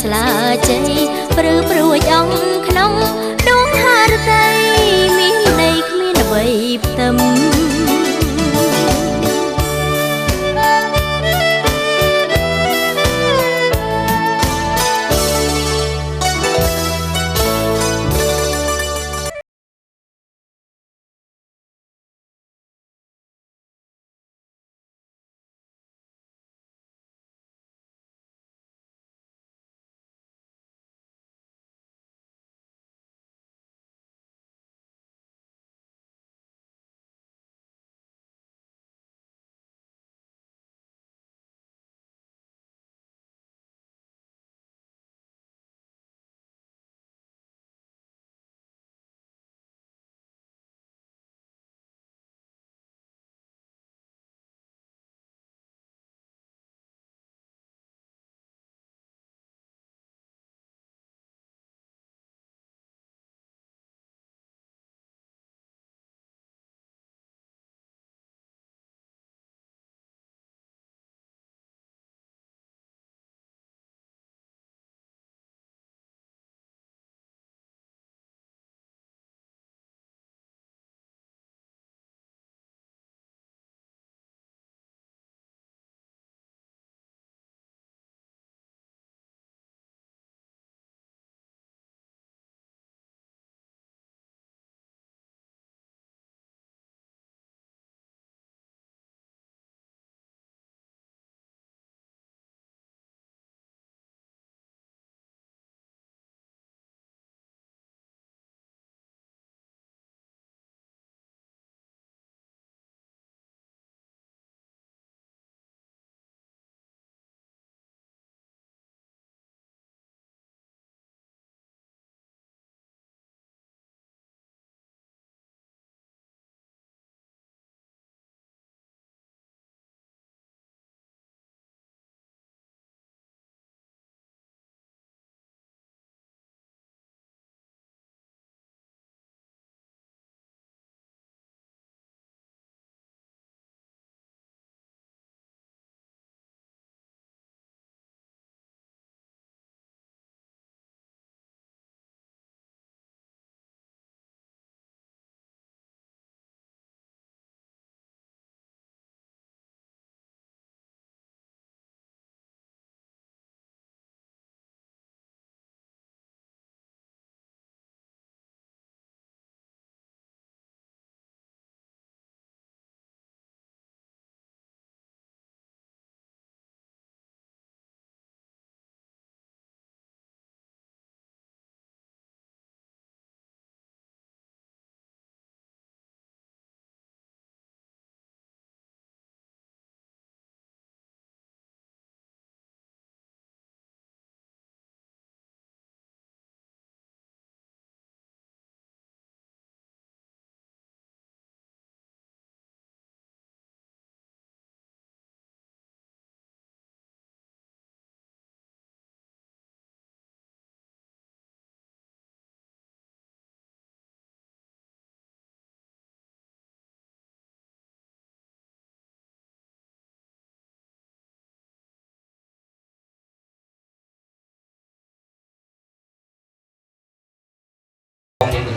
ស្លាជ័យព្រឺព្រួយអងក្នុងដង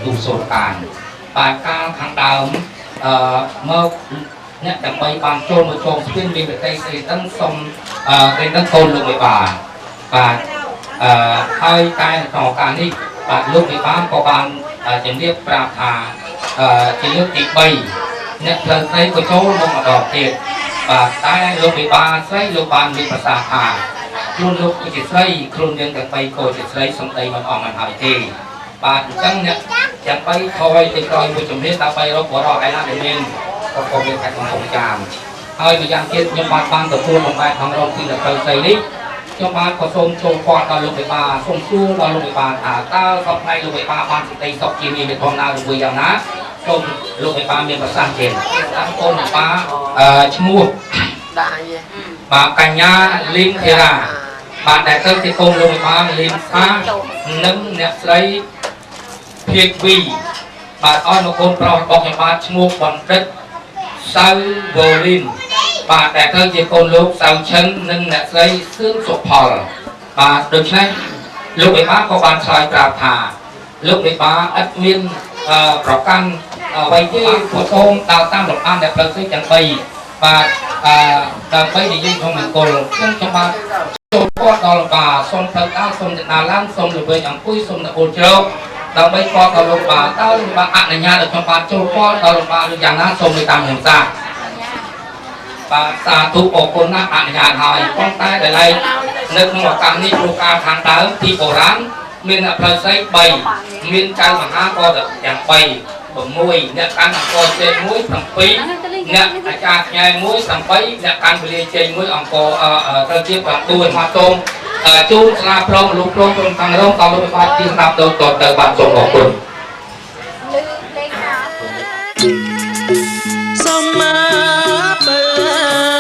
ទទួលសូត្រការបាទកាលខាងដើមអឺមកអ្នកដើម្បីបានចូលមកចងស្ពានមានប្រទេសស្រីដឹងសុំអឺគេដឹងកូនលោកវិបាលបាទអឺហើយតែក្នុងឱកាសនេះបាទលោកវិបាលក៏បានជំរាបប្រាប់ថាអឺជាលើកទី3អ្នកផ្លូវស្រីក៏ចូលមកម្ដងទៀតបាទតែលោកវិបាលស្រីលោកបានមានប្រសាសន៍ថាខ្លួនលោកគឺជាស្រីខ្លួនយើងទាំងបីក៏ជាស្រីសំដីមិនអស់មិនហើយទេ បាទអញ្ចឹងអ្នកចាំបីថយទៅក្រោយមួយជំនាញដើម្បីរកបរោះឯណាដែលមានក៏ក៏មានខេត្តកំពង់ចាមហើយម្យ៉ាងទៀតខ្ញុំបានបានទទួលបំបែកខាងរកទីទៅស្អីនេះខ្ញុំបានក៏សូមចូលគាត់ដល់លោកវិបាលសូមសួរដល់លោកវិបាលថាតើសពថ្ងៃលោកវិបាលបានសេចក្តីសុខជាមានធម្មតាឬយ៉ាងណាសូមលោកវិបាលមានប្រសាសន៍ចេញតាំងកូនវិបាលអឺឈ្មោះដាក់យេបាទកញ្ញាលីនធីរាបាទដែលទៅទីកូនលោកវិបាលលីនសានិងអ្នកស្រី ភាគវីបាទអស់មកកូនប្រុសរបស់ខ្ញុំបាទឈ្មោះបណ្ឌិតសៅវូលីនបាទដែលទៅជាកូនលោកសៅឈិននិងអ្នកស្រីសឿនសុផលបាទដូច្នេះលោកវិបាក៏បានឆ្លើយប្រាប់ថាលោកវិបាឥតមានអឺប្រកាន់អ្វីទេព្រោះសូមដើរតាមលំអានដែលផ្លូវសិទ្ធទាំង3បាទអឺដើម្បីនិយាយក្នុងមង្គលខ្ញុំខ្ញុំបាទចូលពណ៌ដល់លោកបាសូមផ្លូវដើរសូមទៅដើរឡើងសូមល្វើយអង្គុយសូមទៅអូនជ្រោក ដើម្បីពណ៌ដល់លោកបាតើលោកបាអនុញ្ញាតឲ្យខ្ញុំបាទចូលពណ៌ដល់លោកបាឬយ៉ាងណាសូមនៅតាមខ្ញុំសាបាទសាធុអរគុណណាស់អនុញ្ញាតហើយប៉ុន្តែដែលឡែកនៅក្នុងឱកាសនេះគ្រូការខាងដើមទីបុរាណមានអ្នកផ្លូវស្រី3មានចៅមហាក៏ទាំង3 6អ្នកកាន់អង្គរជ័យ1 7អ្នកអាចារ្យផ្ញើ1 8អ្នកកាន់ពលាជ័យ1អង្គរអឺត្រូវជា9មកសូមអឺជូនស្លាប្រងលោកប្រងក្រុមខាងរងតលោកបាទទីស្ដាប់ទៅតទៅបាទសូមអរគុណសុំមកបើ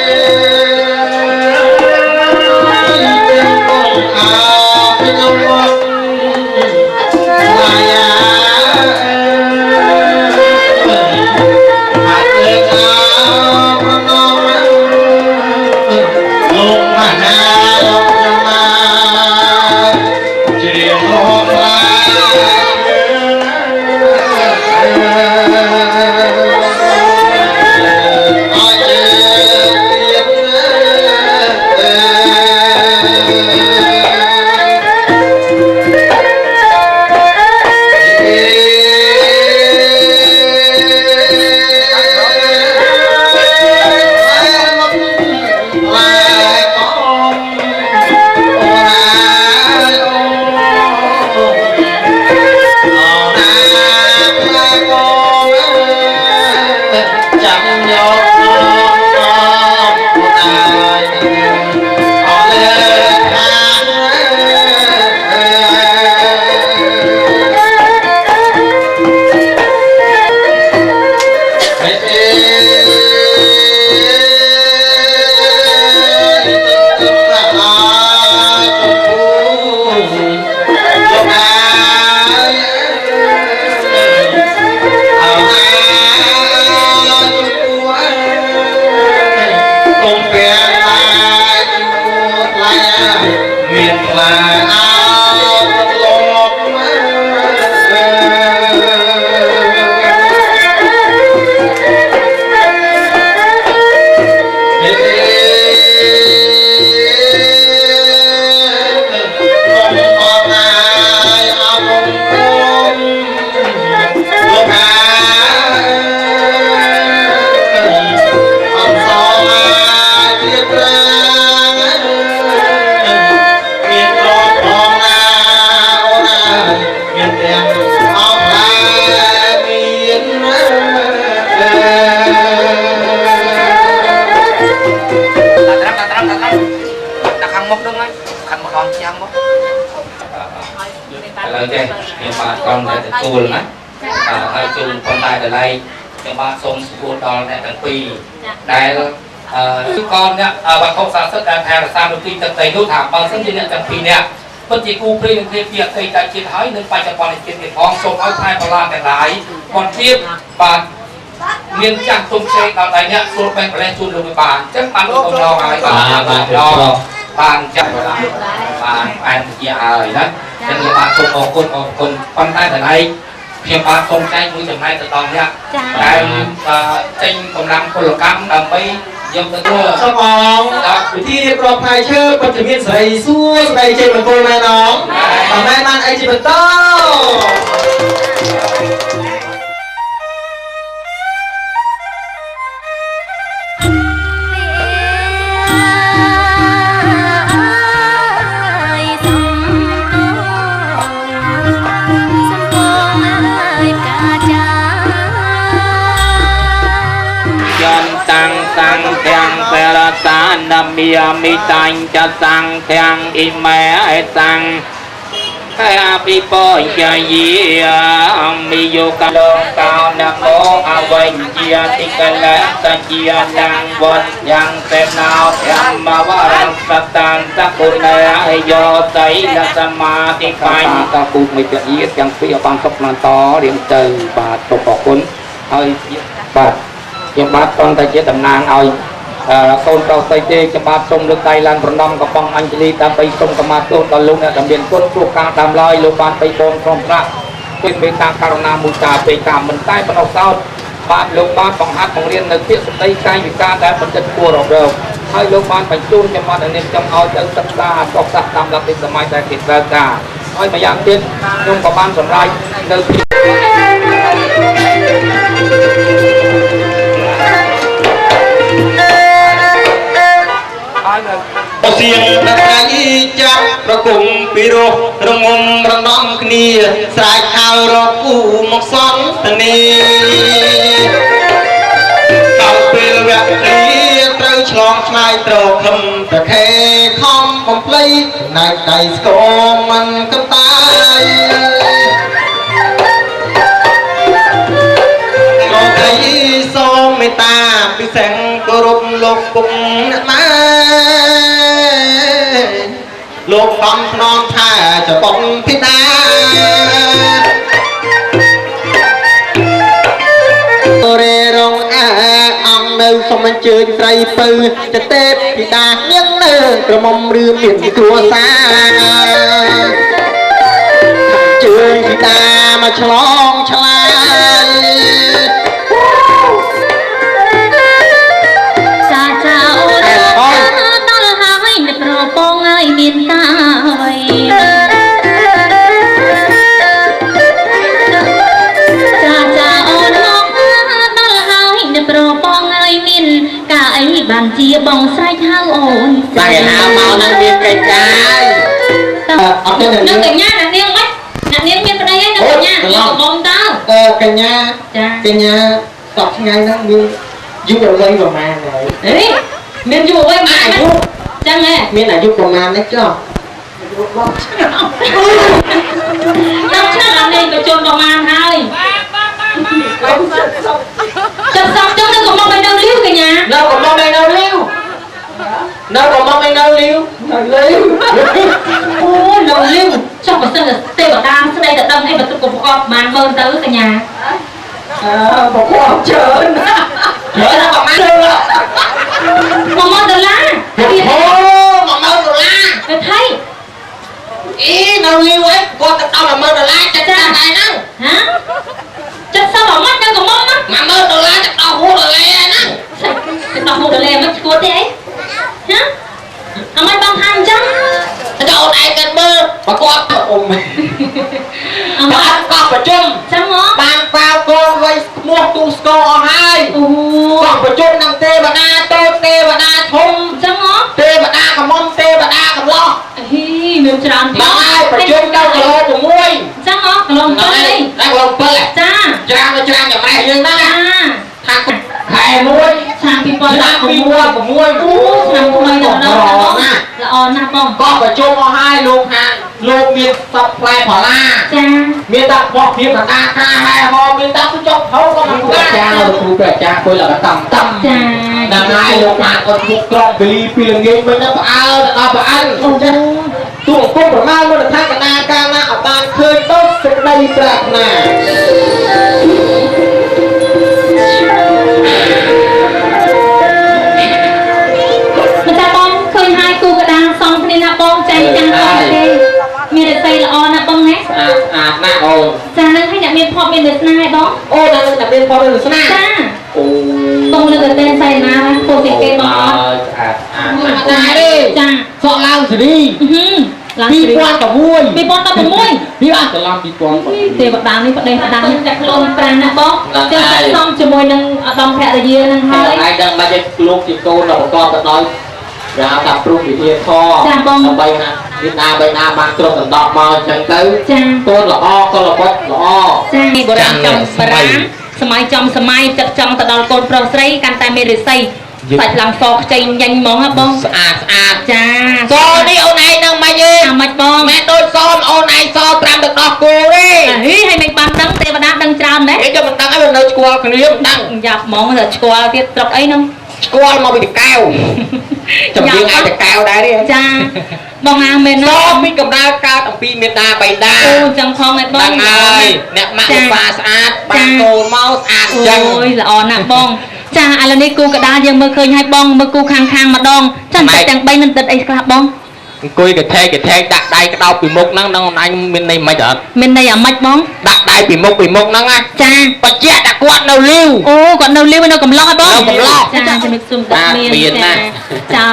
Yeah. ខ្ញុំបាទកង់តែទទួលណាអឺហើយជូនប៉ុន្តែដល់ឡែកខ្ញុំបាទសូមសួរដល់អ្នកទាំងពីរដែលអឺគឺកនអ្នកវត្ថុស័ក្តិសិទ្ធិដែលថែរក្សានៅទីទឹកដីនោះថាបើសិនជាអ្នកទាំងពីរនាក់ពិតជាគូព្រីនឹងគ្នាពីអតីតជាតិហើយនិងបច្ចុប្បន្នជាតិទៀតផងសូមឲ្យថែបលាទាំងឡាយគាត់ទៀតបាទមានចាស់ទុំផ្សេងដល់តែអ្នកស្រួលបែបប្រឡែងជូនលោកបានអញ្ចឹងបានលោកឡងហើយបានបានឡងបានចាស់បានបានអែមជាហើយណាអញ្ចឹងយើងបានសូមអរគុណអរគុណប៉ុន្តែដល់ឯងខ្ញុំបានសូមចែកមួយចំណែកទៅដល់អ្នកចាដែលចេញកម្លាំងពលកម្មដើម្បីយកទៅធ្វើសូមអងវិធីរៀបរាប់ផ្លែឈើពិតជាមានសេរីសួស្ដីចេញមង្គលមែនអងបើមែនបានអីជាបន្ត มียมิตังจะสังแทงอิแม่สังแค่ปิปอยจะยีมีโยกัลงกาวนักโมอาวัยเจียติกันและตันเจียนังวันยังเต็มนาวธรรมาวารังสตันตะกุณะโยอใจนะสมาธิปัตะคุไม่จะยียังปีปังกันันต่เรียงเจอบาทตกขอบคุณเอาบาทยังบาทตอนตะเจียตำนางเอา កូនប្រុសស្រីទេខ្ញុំបាទសូមលើកដៃឡើងប្រណម្យកំបងអញ្ជលីដើម្បីសូមកម្មាទោសដល់លោកអ្នកដែលមានគុណព្រោះការតាមឡើយលោកបានបីបងក្រុមប្រាក់ពេលមេត្តាករុណាមុតាពេកាមិនតែប៉ុណ្ណោះសោតបាទលោកបានបង្ហាត់បង្រៀននៅពាក្យសម្ដីកាយវិការដែលបណ្ឌិតគួររំរើហើយលោកបានបញ្ជូនខ្ញុំបាទឲ្យនាងចង់ឲ្យទៅសិក្សាអសកសាស្ត្រតាមលទ្ធិសម័យដែលគេត្រូវការហើយម្យ៉ាងទៀតខ្ញុំក៏បានសម្រេចនៅពី បសៀងដល់ថ្ងៃចាប់ប្រគំពីរោះរងំរំដំគ្នាស្រែកហៅរកគូមកសន្តានីដល់ពេលវគ្គទីត្រូវឆ្លងឆ្ងាយត្រខំប្រខេខំបំភ្លៃណែកដៃស្គម លោកកំស្នងថាចបងធីតារេរងអែអង្គនៅសូមអញ្ជើញស្រីពៅចទេពធីតានាងនៅក្រមុំរឿមានគ្រួសារជើញធីតាមកឆ្លងឆ្លាយ បានជាបងស្រែកហៅអូនតែគេហៅមកនឹងមានកិច្ចការអត់ទេនឹអ្នកកនាងកញ្ញាអ្នកនាងមិនអ្នកនាងមានប្តីហើយនឹកកញ្ញាយកបងតើអឺកញ្ញាចាកញ្ញាសពថ្ងៃហ្នឹងមានយុវវ័យប្រហែលហើយអេមានយុវវ័យមកអាយុចឹងហ៎មានអាយុប្រហែលនេះចុះដល់ឆ្នាំអានេះបញ្ចូលប្រមាណហើយចាប់សោះចឹងទៅក៏មកមិននៅលីវក chụp xong trước nó còn mong mày nâu liu kìa nhà. Nó còn mong mày nâu liu, nó còn mong mày nâu liu, nâu liêu? Ô nâu liêu? Cho bà sinh là tê bà ta sau đây là tâm em bà tôi cũng có màn mơn tới kìa nhà. À, bà có học trơn Trời ơi, bà mang đâu ạ Mà mơn đô la Ô, mà mơn đô la Mày thấy. Ý, nâu liu ấy, qua tập đâu mà mơn đô la, chạy ra này năng ច្រើន មកហើយប្រជុំដល់គីឡូ6 ចឹងហ៎កន្លងទៅ ដល់ អី ដល់គីឡូ7 ចា ច្រាមទៅច្រាមចម្រេះយើងណា ចា ថាខែមួយ ឆ្នាំ2016 ឆ្នាំអូ2006ឆ្នាំថ្មីដល់ដល់ល្អណាស់បង កោះប្រជុំអស់ហើយលោកថា លោកមានសពផ្លែផល្លា ចា មានតែបោះភាពកតាការហែហោមានតែចុកហៅក៏មិនបានចាគ្រូព្រះអាចារ្យគួយលកតំតំ ចា ដល់ហើយលោកបានអត់ពុកក្រំពលីពីល្ងាចវិញទៅផ្អើលទៅដល់ប្រអិន អូចា ទូអង្គមប្រមាណមុនថាកណាកាលណាអត់បានឃើញទៅសេចក្តីប្រាថ្នា មានវាសនាឲ្យបងអូដល់តែមានផលនៅស្នាចាអូបងលើកតែសៃណាពោលពីគេបងអត់ស្អាតអាចាទេចាសក់ឡើងសេរីហឹមឡើង2016 2016ពីបានច្រឡំ2016ទេវតានេះប្រទេសដាំចាក់ខ្លួនប្រាំណាបងចឹងស័ក្តិសមជាមួយនឹងឧត្តមភរិយានឹងហើយហើយដឹងមិនឲ្យលោកជាកូនដល់បន្តទៅដល់ យ៉ាងថាព្រោះវិធានធម៌ចាបងដើម្បីណាវិណាបៃណាបានគ្រប់ដណ្ដប់មកអញ្ចឹងទៅចាកូនល្អកូនល្បុតល្អចាបុរាណចំបារាមសម័យចំសម័យចិត្តចង់ទៅដល់កូនប្រុសស្រីកាន់តែមានរិស័យសាច់ឡើងសខ្ចីញញហ្មងហ៎បងស្អាតស្អាតចាសនេះអូនឯងនឹងមិនទេអាម៉េចបងមែនដូចសអូនឯងស5ទឹកដោះគោទេអាហីឲ្យមិនបានដឹងទេវតាដឹងច្រើនណាស់គេយកមិនដឹងឲ្យវានៅស្គាល់គ្នាមិនដឹងយ៉ាប់ហ្មងទៅឆ្កល់ទៀតស្រុកអីហ្នឹងស្គាល់មកពីតកែវ ចំរៀងឯងតកែវដែរទេចាបងអាមែនសណាពីកំដៅកើតអំពីមេដាបៃតាអូចឹងផងឯងបងដឹងហើយអ្នកម៉ាក់ឧបាស្អាតបានកូនមកស្អាតអញ្ចឹងអូយល្អណាស់បងចាឥឡូវនេះគូកដាលយើងមើលឃើញហើយបងមើលគូខាងខាងម្ដងចាតែទាំង3នឹងទឹកអីខ្លះបង អង្គុយកថេកថេកដាក់ដៃក្តោបពីមុខហ្នឹងដល់អញមានន័យមិនអត់មានន័យអាម៉េចបងដាក់ដៃពីមុខពីមុខហ្នឹងណាចាបច្ចៈដាក់គាត់នៅលីវអូគាត់នៅលីវនៅកំឡុងហើយបងនៅកំឡុងចាជំរាបសួរបាទមានមានណាចា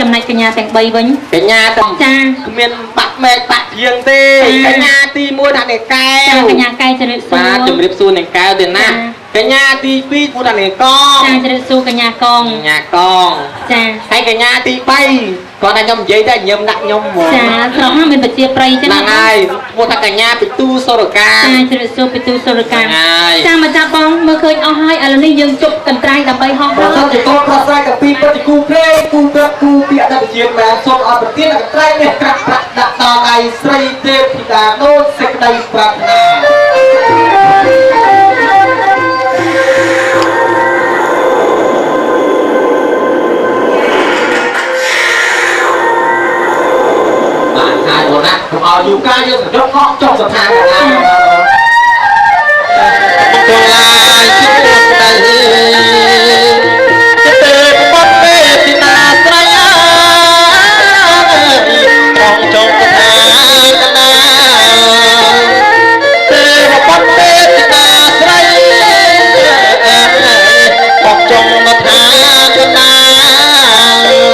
ចំណែកកញ្ញាទាំង3វិញកញ្ញាទៅចាគ្មានបាក់មែកបាក់ធៀងទេចាកញ្ញាទី1ដាក់នេះកែចាវកញ្ញាកែជំរាបសួរបាទជំរាបសួរនឹងកែវទេណាចា កញ្ញាទី2មួយដាក់នេះកងចាជំរាបសួរកញ្ញាកងកញ្ញាកងចាហើយកញ្ញាទី3គាត់ថាខ្ញុំនិយាយតែញឹមដាក់ខ្ញុំហ្មងចាស្រុកហ្នឹងមានប្រជាប្រិយចឹងហ្នឹងហើយពួកថាកញ្ញាពីទូសុរកាចាជំរាបសួរពីទូសុរកម្មហ្នឹងហើយចាមកចាប់បងមើលឃើញអស់ហើយឥឡូវនេះយើងជប់កន្ត្រៃដើម្បីហោះប្រហើសិនរជាកូនប្រស្រ័យកាពីពិតជាគូព្រេងគូព្រឹកគូពាក្យដាក់ជាបានសូមអរប្រទានអត្រៃនេះក្រាក់ប្រាក់ដាក់ដល់ឯស្រីទេពធីតាដូចសេចក្តីប្រាថ្នា អូនណាកុំឲ្យយូរកាលយើងរត់ខកចុះស្ថានភាពណាទៅឡាយជួបដៃទេបុតទេទីណាស្រ័យអើយបងចង់ស្ថានកណាទេបុតទេទីណាស្រ័យបងចង់ស្ថានកណា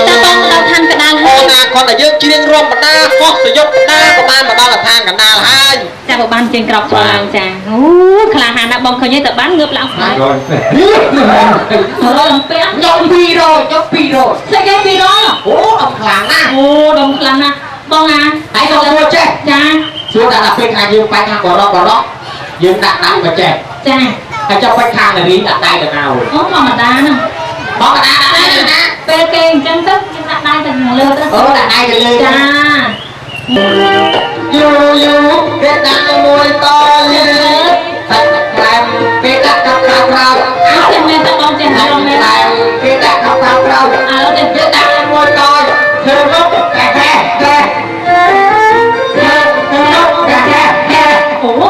ចាបងដល់ឋានកដាលហើអូយណាគាត់តែយើងច្រៀងរួមបណ្ដាកោះសយុទ្ធ ចាបើបានជើងក្រោកឆ្លងចាអូក្លាហានណាស់បងឃើញហើយតើបានងើបឡើងស្បែករយអំពាក់ ខ្ញុំ200ខ្ញុំ200 ស្អីគេពីរយ អូអត់ខ្លាំងណាស់ អូដុំខ្លាំងណាស់បងអា ហើយក៏គួរចេះ ចា ជួដាក់ដល់ពេលខាងយើងបែកខាងបរោះបរោះយើងដាក់ដៃមកចេះ ចា ហើយចុះបែកខាងនារីដាក់ដៃទៅណៅ អូធម្មតាហ្នឹង បងកណ្ដាលដាក់ដៃទៅណា ពេលគេអញ្ចឹងទៅខ្ញុំដាក់ដៃទៅខាងលើទៅ អូដាក់ដៃទៅលើ ចា ยูยูเพชรนักมวยต่อเลยสักครั้งเพชรนักกับเราเราเจ็บไหมสักลองเจ็บไหมลองไหมเพชรนักกับเราเราอ่ะแล้วเจ็บเพชรนักมวยต่อเธอลุกแก่แก่แก่เธอลุกแก่แก่แก่โอ้โห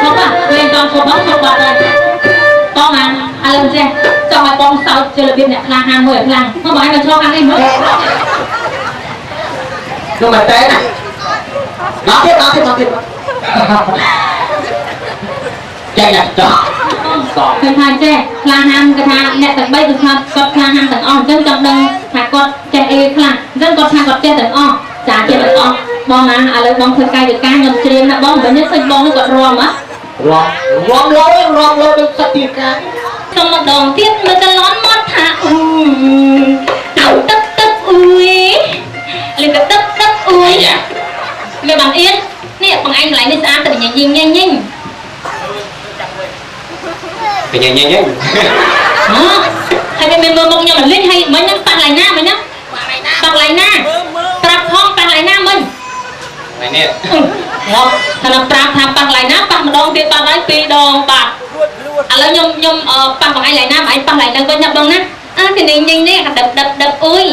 ชมป่ะเล่นกองชมน้องชมบอลเลยต้องมันอารมณ์เจ๊จะมาปองเสาเจริญบินเนี่ยพลังงานมวยพลังเขาบอกให้มาชอบกันเล่นมั้ย nhưng mà té ល់ទៀតដល់ទៀតដល់ទៀតចាយ៉ាចោះសោះ ឃើញថាចេះក្លាហានគេថាអ្នកទាំង3គឺថាគាត់ក្លាហានទាំងអស់អញ្ចឹងចង់ដឹងថាគាត់ចេះអីខ្លះអញ្ចឹងគាត់ថាគាត់ចេះទាំងអស់ចាចេះទាំងអស់បងណាឥឡូវបងធ្វើកាយវិការខ្ញុំច្រៀងណាបងបើនេះឃើញបងនេះគាត់រាំហ៎ រំរំលោរំលោដូចសត្វទីកា សុំម្ដងទៀតមើលក ยิงยิงยิงเป็นยิงยิงยิงอ๋อให้เป็นเมมเบอร์มองยังมันเล่นให้มันยังปักไหลหน้ามันนะปักไหลหน้าปรับห้องปักไหลหน้ามันไหนเนี่ยเราถ้าเราปับทำปักไหลหน้าปักมาดองเดียวปักได้ปีดองปักอะแล้วยมยมเออปักของไอ้ไหลหน้าไอ้ปักไหลหน้าก็ยับดองนะอะทีนยิงยิงเนี่ยดับดับดับอุ้ย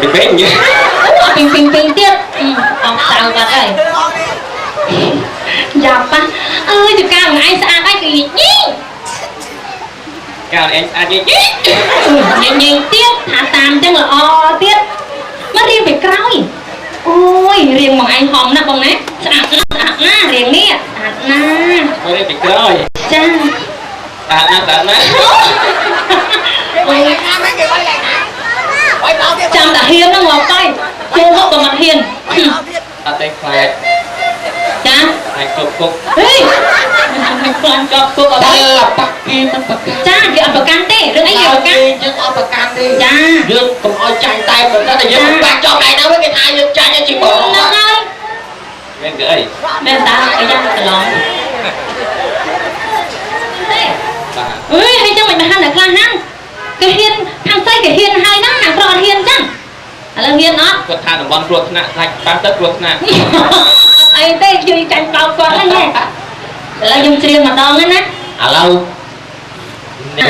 ពីពេញ អូពីងពីងពីងទៀតអត់តៅបាត់ហើយយ៉ាប៉ះអើយទៅកាបងឯងស្អាតហើយគឺញី កៅអេអាចនិយាយ ញញញទៀតថាតាមចឹងល្អទៀតមករៀងពីក្រោយអូយរៀងមកឯងហំណាស់បងណាស្អាតណា อ่าเรียนนี่อาบนาไม่ได้ไปิกล้อยำจ้าอาบนาอาบนาจำแต่เฮียนต้องออกไปกูเขากับมันเฮียนไว้เปล่าเทียบำอาบแต่แขวะจ้าแต่กบกบเฮ้ยแต่กบกบกบกอาไปาปักกีมันปักกีจ้าเดี๋ยวเอาประกันเต้เรื่องไอ้เดี๋ยประกันยังเอาประกันดิจ้า dương cũng ở trang tay mình đó là dương Dạ. bạc cho mày nó mới cái ai dương trai นั่นไមានគេអីមែនតាអីយ៉ាងកន្លងទេបាទអើយហើយចឹងមិនបានតែខ្លះហ្នឹងគេហ៊ានខាងស្រីគេហ៊ានហើយហ្នឹងខាងប្រុសអត់ហ៊ានចឹងឥឡូវហ៊ានអត់គាត់ថាតំបន់គ្រោះថ្នាក់ខ្លាចបានទៅគ្រោះថ្នាក់អីទេជួយចាញ់បោកគាត់ហ្នឹងណាឥឡូវខ្ញុំច្រៀងម្ដងហ្នឹងណា À lâu